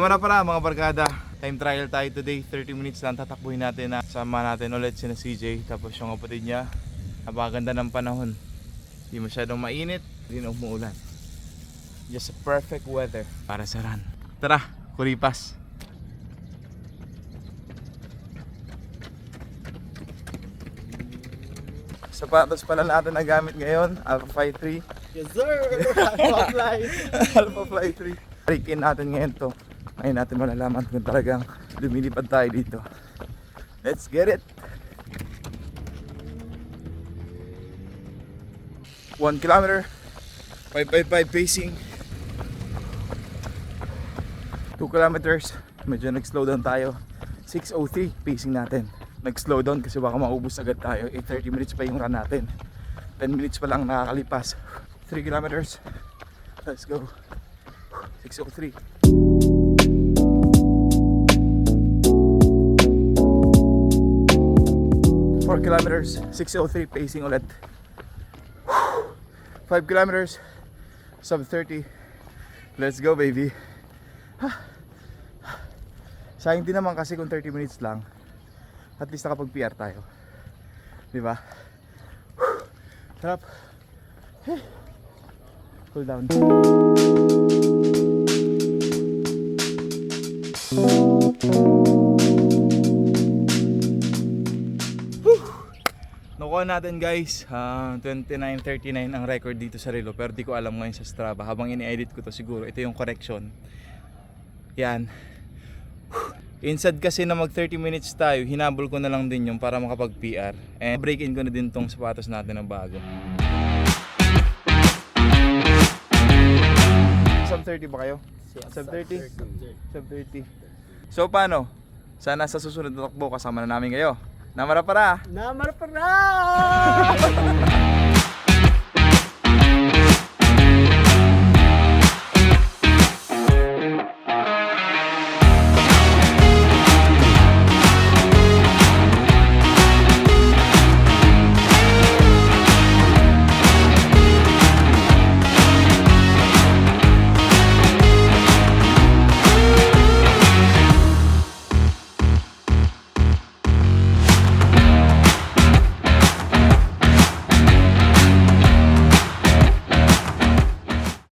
Naman na para mga barkada. Time trial tayo today. 30 minutes lang tatakbuhin natin na sama natin ulit si na CJ. Tapos yung kapatid niya. Napakaganda ng panahon. Hindi masyadong mainit. Hindi na umuulan. Just a perfect weather para sa run. Tara, kuripas. Sapatos pala natin na gamit ngayon, Alpha Fly 3. Yes sir! Apply! Alpha Fly 3. Break in natin ngayon to. Ngayon natin malalaman kung talagang lumilipad tayo dito. Let's get it! 1 kilometer, 555 pacing. 2 kilometers, medyo nag-slow down tayo. 603 pacing natin. Nag-slow down kasi baka maubos agad tayo. 8.30 minutes pa yung run natin. 10 minutes pa lang nakakalipas. 3 kilometers. Let's go. 603. Four kilometers, 603 pacing ulit. 5 kilometers, sub 30. Let's go baby. Sayang din naman kasi kung 30 minutes lang, at least nakapag PR tayo. Di ba? Sarap. Hey. Cool down. Nakuha natin guys, ah, 29.39 ang record dito sa Relo pero di ko alam ngayon sa Strava. Habang ini-edit ko to siguro, ito yung correction. Yan. Instead kasi na mag 30 minutes tayo, hinabol ko na lang din yung para makapag PR. And break in ko na din tong sapatos natin na bago. Sub 30 ba kayo? Sub 30? Sub 30. So paano? Sana sa susunod na takbo kasama na namin kayo. Namara para! Namar para!